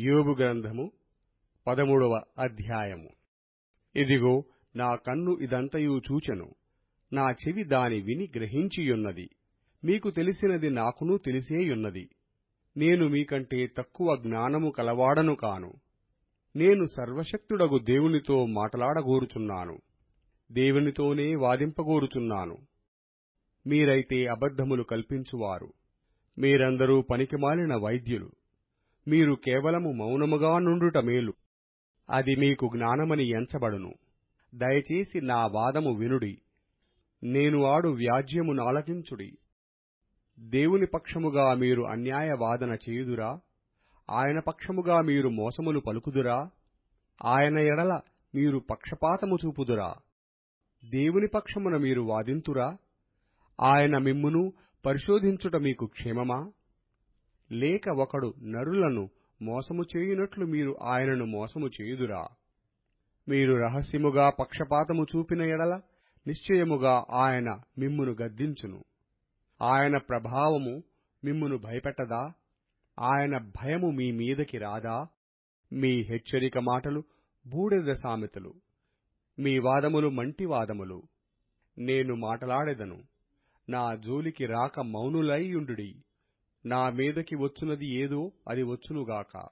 యోబు గ్రంథము పదమూడవ అధ్యాయము. ఇదిగో నా కన్ను ఇదంతయు చూచెను. నా చెవి దాని విని గ్రహించియున్నది. మీకు తెలిసినది నాకును తెలిసేయున్నది. నేను మీకంటే తక్కువ జ్ఞానము కలవాడను కాను. నేను సర్వశక్తుడగు దేవునితో మాట్లాడగోరుచున్నాను. దేవునితోనే వాదింపగోరుచున్నాను. మీరైతే అబద్ధములు కల్పించువారు. మీరందరూ పనికిమాలిన వైద్యులు. మీరు కేవలము మౌనముగా నుండుట మేలు. అది మీకు జ్ఞానమని ఎంచబడును. దయచేసి నా వాదము వినుడి. నేను ఆడు వ్యాజ్యము నాలకించుడి దేవుని పక్షముగా మీరు అన్యాయ వాదన చేయుదురా? ఆయన పక్షముగా మీరు మోసములు పలుకుదురా? ఆయన ఎడల మీరు పక్షపాతము చూపుదురా? దేవుని పక్షమున మీరు వాదింతురా? ఆయన మిమ్మును పరిశోధించుట మీకు క్షేమమా? లేక ఒకడు నరులను మోసము చేయునట్లు మీరు ఆయనను మోసము చేయుదురా. మీరు రహస్యముగా పక్షపాతము చూపిన ఎడల నిశ్చయముగా ఆయన మిమ్మును గద్దించును. ఆయన ప్రభావము మిమ్మును భయపెట్టదా? ఆయన భయము మీ మీదకి రాదా? మీ హెచ్చరిక మాటలు బూడిద సామెతలు. మీ వాదములు మంటి వాదములు. నేను మాటలాడెదను. నా జోలికి రాక మౌనులైయుండుడి నా మీదకి వచ్చునది ఏదో అది వచ్చునుగాక.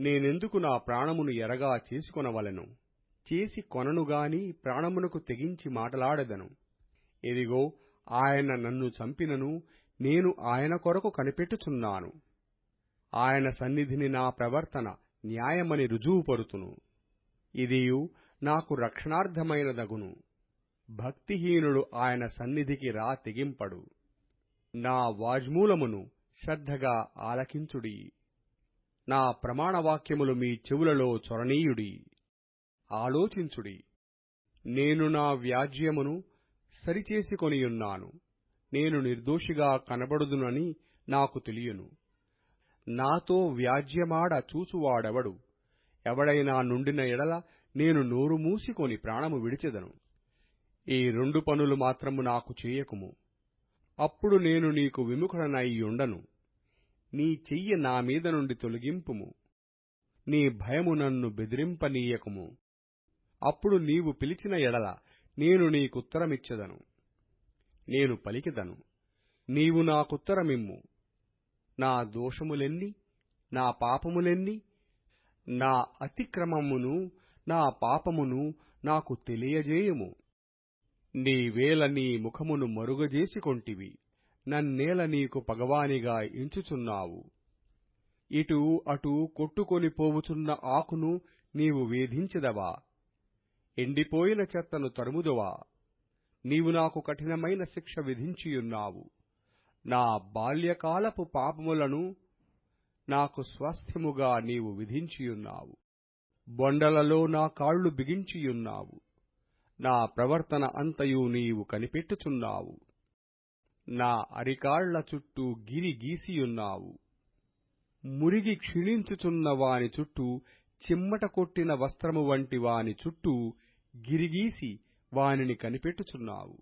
నేనెందుకు నా ప్రాణమును ఎరగా చేసుకొనవలెను? చేసి కొననుగాని ప్రాణమునకు తెగించి మాటలాడెదను. ఇదిగో ఆయన నన్ను చంపినను నేను ఆయన కొరకు కనిపెట్టుచున్నాను. ఆయన సన్నిధిని నా ప్రవర్తన న్యాయమని రుజువుపరుతును ఇదియు నాకు రక్షణార్థమైనదగును. భక్తిహీనుడు ఆయన సన్నిధికి రా తెగింపడు. నా వాజ్మూలమును శ్రద్ధగా ఆలకించుడి. నా ప్రమాణవాక్యములు మీ చెవులలో చొరనీయుడి. ఆలోచించుడి. నేను నా వ్యాజ్యమును సరిచేసుకొనియున్నాను నేను నిర్దోషిగా కనబడుదునని నాకు తెలియను. నాతో వ్యాజ్యమాడ చూచువాడెవడు? ఎవడైనా నుండిన ఎడల నేను నోరు మూసికొని ప్రాణము విడిచెదను. ఈ రెండు పనులు మాత్రము నాకు చేయకుము. అప్పుడు నేను నీకు విముఖుడనైయుండను నీ చెయ్యి నా మీద నుండి తొలగింపుము. నీ భయము నన్ను బెదిరింపనీయకుము. అప్పుడు నీవు పిలిచిన ఎడల నేను నీకుత్తరమిచ్చెదను నేను పలికిదను. నీవు నాకుత్తరమిమ్ము. నా దోషములెన్ని? నా పాపములెన్ని? నా అతిక్రమమును నా పాపమును నాకు తెలియజేయుము. నీవేల నీ ముఖమును మరుగజేసికొంటివి నన్నేల నీకు పగవానిగా ఎంచుచున్నావు. ఇటు అటు కొట్టుకొని పోవుచున్న ఆకును నీవు వేధించెదవా? ఎండిపోయిన చెత్తను తరుముదువా? నీవు నాకు కఠినమైన శిక్ష విధించియున్నావు. నా బాల్యకాలపు పాపములను నాకు స్వాస్థ్యముగా నీవు విధించియున్నావు. బొండలలో నా కాళ్ళు బిగించియున్నావు. నా ప్రవర్తన అంతయు నీవు కనిపెట్టుచున్నావు. నా అరికాళ్ళ చుట్టూ గిరి గీసియున్నావు. మురిగి క్షీణించుచున్న వాని చుట్టూ చిమ్మట కొట్టిన వస్త్రము వంటి వాని చుట్టూ గిరిగీసి వానిని కనిపెట్టుచున్నావు.